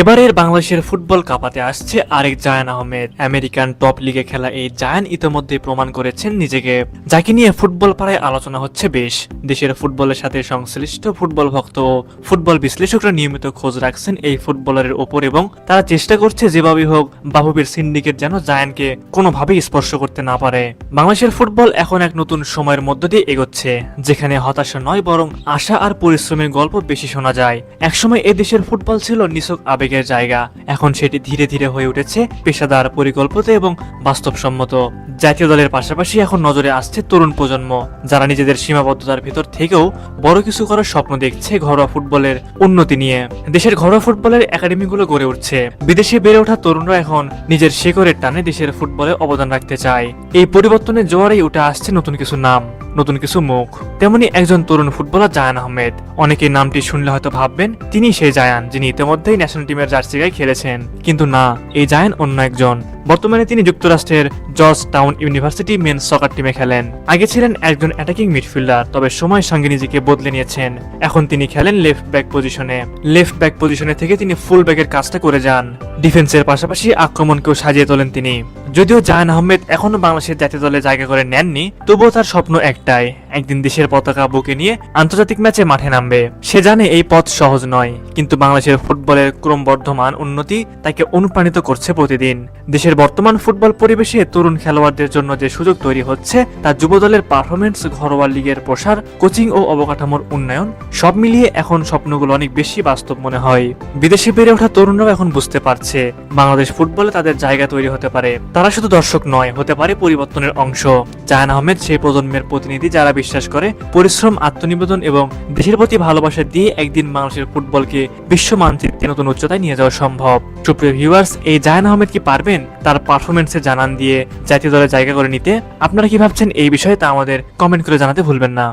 এবারের বাংলাদেশের ফুটবল কাপাতে আসছে আরেক জায়ান আহমেদ। আমেরিকান টপ লিগে খেলা এই জায়ান ইতোমধ্যে প্রমাণ করেছেন নিজেকে। যাকে নিয়ে ফুটবল পাড়ায় আলোচনা হচ্ছে বেশ। দেশের ফুটবলের সাথে সংশ্লিষ্ট ফুটবল ভক্ত ফুটবল বিশ্লেষকরা নিয়মিত খোঁজ রাখছেন এই ফুটবলারের ওপর এবং তারা চেষ্টা করছে যেভাবেই হোক বাবুবের সিন্ডিকেট যেন জায়ানকে কোনোভাবেই স্পর্শ করতে না পারে। বাংলাদেশের ফুটবল এখন এক নতুন সময়ের মধ্য দিয়ে এগোচ্ছে, যেখানে হতাশা নয় বরং আশা আর পরিশ্রমের গল্প বেশি শোনা যায়। একসময় এ দেশের ফুটবল ছিল নিছক আবেগের জায়গা। এখন সেটি ধীরে ধীরে হয়ে উঠেছে পেশাদার, পরিকল্পিত এবং বাস্তবসম্মত। জাতীয় দলের পাশাপাশি এখন নজরে আসছে তরুণ প্রজন্ম, যারা নিজেদের সীমাবদ্ধতার ভিতর থেকেও বড় কিছু করার স্বপ্ন দেখছে ঘরোয়া ফুটবলের উন্নতি নিয়ে। দেশের ঘরোয়া ফুটবলের একাডেমিগুলো গড়ে উঠছে। বিদেশে বেড়ে ওঠা তরুণরা এখন নিজের শেকড়ের টানে দেশের ফুটবলে অবদান রাখতে চায়। এই পরিবর্তনের জোয়ারেই উঠে আসছে নতুন কিছু নাম। নতুন কিছু মুখ। তেমনি একজন তরুণ ফুটবলার জায়ান আহমেদ। অনেকে নামটি শুনলে হয়তো ভাববেন, তিনি সেই জায়ান যিনি ইতিমধ্যেই ন্যাশনাল টিমের জার্সি গায়ে খেলেছেন। কিন্তু না, এই জায়ান অন্য একজন। বর্তমানে তিনি যুক্তরাষ্ট্রের Georgetown university men soccer টিমে খেলেন। আগে ছিলেন একজন অ্যাটাকিং মিডফিল্ডার তবে সময়ের সঙ্গে নিজেকে বদলে নিয়েছেন। এখন তিনি খেলেন লেফট ব্যাক পজিশনে লেফট ব্যাক পজিশনে থেকে তিনি ফুল ব্যাকের কাজটা করে যান। ডিফেন্সের পাশাপাশি আক্রমণকেও সাজিয়ে তোলেন তিনি। যদিও জাহান আহমেদ এখনও বাংলাদেশের জাতীয় দলে জায়গা করে নেননি, তবুও তার স্বপ্ন একটাই, একদিন দেশের পতাকা বুকে নিয়ে আন্তর্জাতিক ম্যাচে মাঠে নামবে। সে জানে এই পথ সহজ নয়, কিন্তু বাংলাদেশের ফুটবলের ক্রমবর্ধমান উন্নতি তাকে অনুপ্রাণিত করছে প্রতিদিন। দেশের বর্তমান ফুটবল পরিবেশে তরুণ খেলোয়াড়দের জন্য যে সুযোগ তৈরি হচ্ছে, তা যুব দলের পারফরমেন্স ঘরোয়া লিগের প্রসার, কোচিং ও অবকাঠামোর উন্নয়ন, সব মিলিয়ে এখন স্বপ্নগুলো অনেক বেশি বাস্তব মনে হয়। বিদেশে বেড়ে ওঠা তরুণরাও এখন বুঝতে পারছে বাংলাদেশ ফুটবলে তাদের জায়গা তৈরি হতে পারে। তারা শুধু দর্শক নয়, হতে পারে পরিবর্তনের অংশ। জাহান আহমেদ সেই প্রজন্মের প্রতিনিধি যারা বিশ্বাস করে, পরিশ্রম, আত্মনিবেদন এবং দেশের প্রতি ভালোবাসা দিয়ে একদিন বাংলাদেশের ফুটবলকে বিশ্ব মানচিত্রে নতুন উচ্চতায় নিয়ে যাওয়া সম্ভব। সুপ্রিয় ভিউয়ার্স এই জাহান আহমেদ কি পারবেন? তার পারফরমেন্সে জানান দিয়ে জাতীয় দলে জায়গা করে নিতে। আপনারা কি ভাবছেন এই বিষয়ে তা আমাদের কমেন্ট করে জানাতে ভুলবেন না।